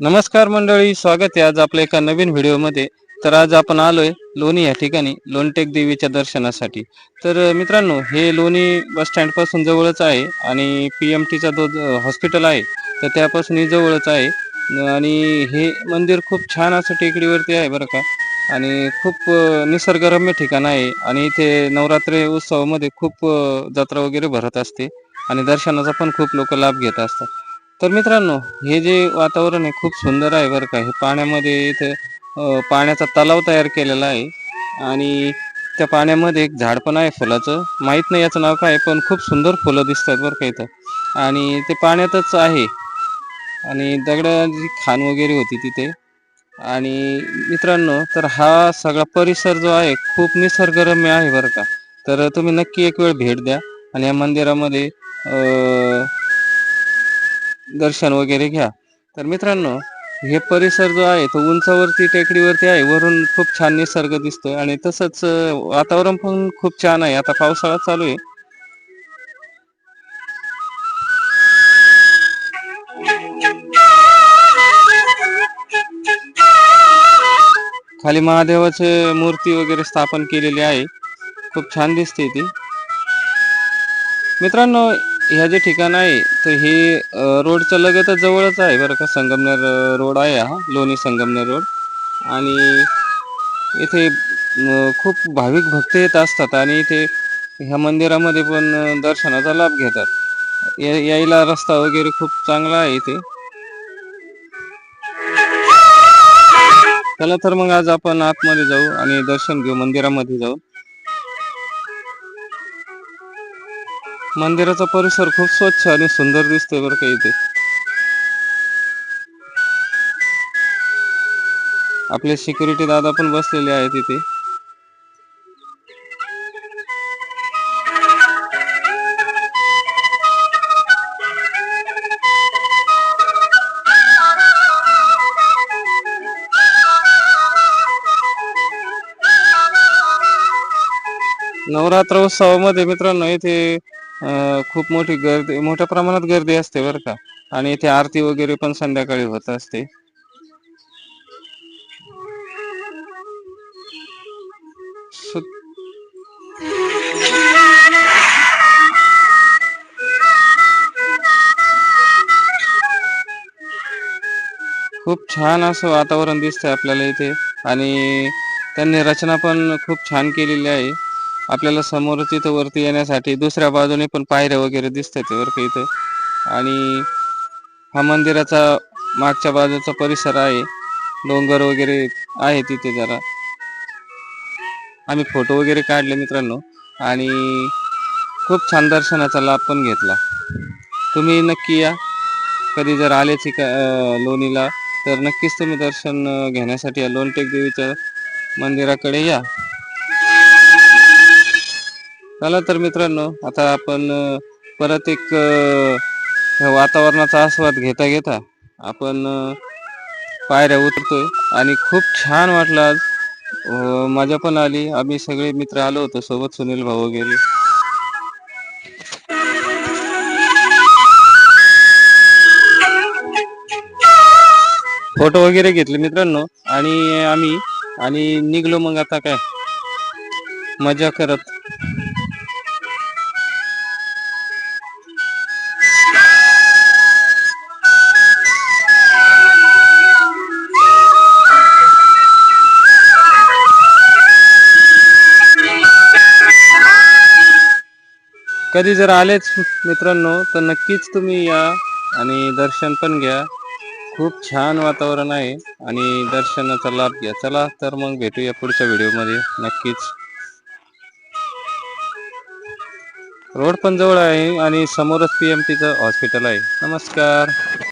नमस्कार मंडळी स्वागत आहे आज आपल्या एका नवीन व्हिडिओमध्ये. तर आज आपण आलोय लोणी या ठिकाणी लोणटेक देवीच्या दर्शनासाठी. तर मित्रांनो हे लोणी बस स्टँडपासून जवळच आहे आणि पी एम टीचा जो हॉस्पिटल आहे तर त्यापासून ही जवळच आहे. आणि हे मंदिर खूप छान असं टेकडीवरती आहे बरं का. आणि खूप निसर्गरम्य ठिकाण आहे आणि इथे नवरात्री उत्सवामध्ये खूप जत्रा वगैरे भरत असते. आणि दर्शनाचा पण खूप लोक लाभ घेत असतात. तर मित्रांनो हे जे वातावरण आहे खूप सुंदर आहे बरं का. हे पाण्यामध्ये इथं पाण्याचा तलाव तयार केलेला आहे. आणि त्या पाण्यामध्ये एक झाड पण आहे फुलाचं. माहीत नाही याचं नाव काय आहे, पण खूप सुंदर फुलं दिसतात बरं का इथं. आणि ते पाण्यातच आहे. आणि दगडाची खाण वगैरे होती तिथे. आणि मित्रांनो तर हा सगळा परिसर जो आहे खूप निसर्गरम्य आहे बरं का. तर तुम्ही नक्की एक वेळ भेट द्या. आणि या मंदिरामध्ये दर्शन वगैरे घ्या. तर मित्रांनो हे परिसर जो आहे तो उंचावरती टेकडीवरती आहे. वरून खूप छान निसर्ग दिसतोय आणि तसंच वातावरण पण खूप छान आहे. आता पावसाळा चालू आहे. खाली महादेवाचे मूर्ती वगैरे स्थापन केलेली आहे. खूप छान दिसते ती. मित्रांनो ह्या जे ठिकाण आहे तर हे रोडच्या लगतच जवळच आहे बरं का संगमनेर रोड आहे हा लोणी संगमनेर रोड. आणि इथे खूप भाविक भक्त येत असतात आणि इथे ह्या मंदिरामध्ये पण दर्शनाचा लाभ घेतात. या यायला रस्ता वगैरे खूप चांगला आहे इथे. चला तर मग आज आपण आतमध्ये जाऊ आणि दर्शन घेऊ मंदिरामध्ये जाऊ. मंदिराचा परिसर खूप स्वच्छ आणि सुंदर दिसतोय बरं का इथे. आपले सिक्युरिटी दादा पण बसलेले आहेत इथे. नवरात्र उत्सवामध्ये मित्रांनो इथे खूप मोठी गर्दी मोठ्या प्रमाणात गर्दी असते बरं का. आणि इथे आरती वगैरे पण संध्याकाळी होत असते. खूप छान असं वातावरण दिसतंय आपल्याला इथे. आणि त्यांनी रचना पण खूप छान केलेली आहे. आपल्याला समोरच तिथं वरती येण्यासाठी दुसऱ्या बाजूने पण पायऱ्या वगैरे दिसतात वरती इथं. आणि हा मंदिराचा मागच्या बाजूचा परिसर आहे. डोंगर वगैरे आहे तिथे जरा. आम्ही फोटो वगैरे काढले मित्रांनो. आणि खूप छान दर्शनाचा लाभ पण घेतला. तुम्ही नक्की या. कधी जर आलेच का लोणीला तर नक्कीच तुम्ही दर्शन घेण्यासाठी या लोणटेक देवीच्या मंदिराकडे या. चला तर मित्रांनो आता आपण परत एक वातावरणाचा आस्वाद घेता घेता आपण पायऱ्या उतरतोय आणि खूप छान वाटलं आज. मजा पण आली. आम्ही सगळे मित्र आलो होतो सोबत सुनील भाऊ वगैरे. फोटो वगैरे घेतले मित्रांनो आणि आम्ही आणि निघलो मग आता काय? मजा करत. कधी जर आलेच मित्रांनो तर नक्कीच तुम्ही या आणि दर्शन पण घ्या. खूप छान वातावरण आहे आणि दर्शनाचा लाभ घ्या. चला तर मग भेटूया पुढच्या व्हिडिओमध्ये नक्कीच. रोड पण जवळ आहे आणि समोरच पी एम टीचं हॉस्पिटल आहे. नमस्कार.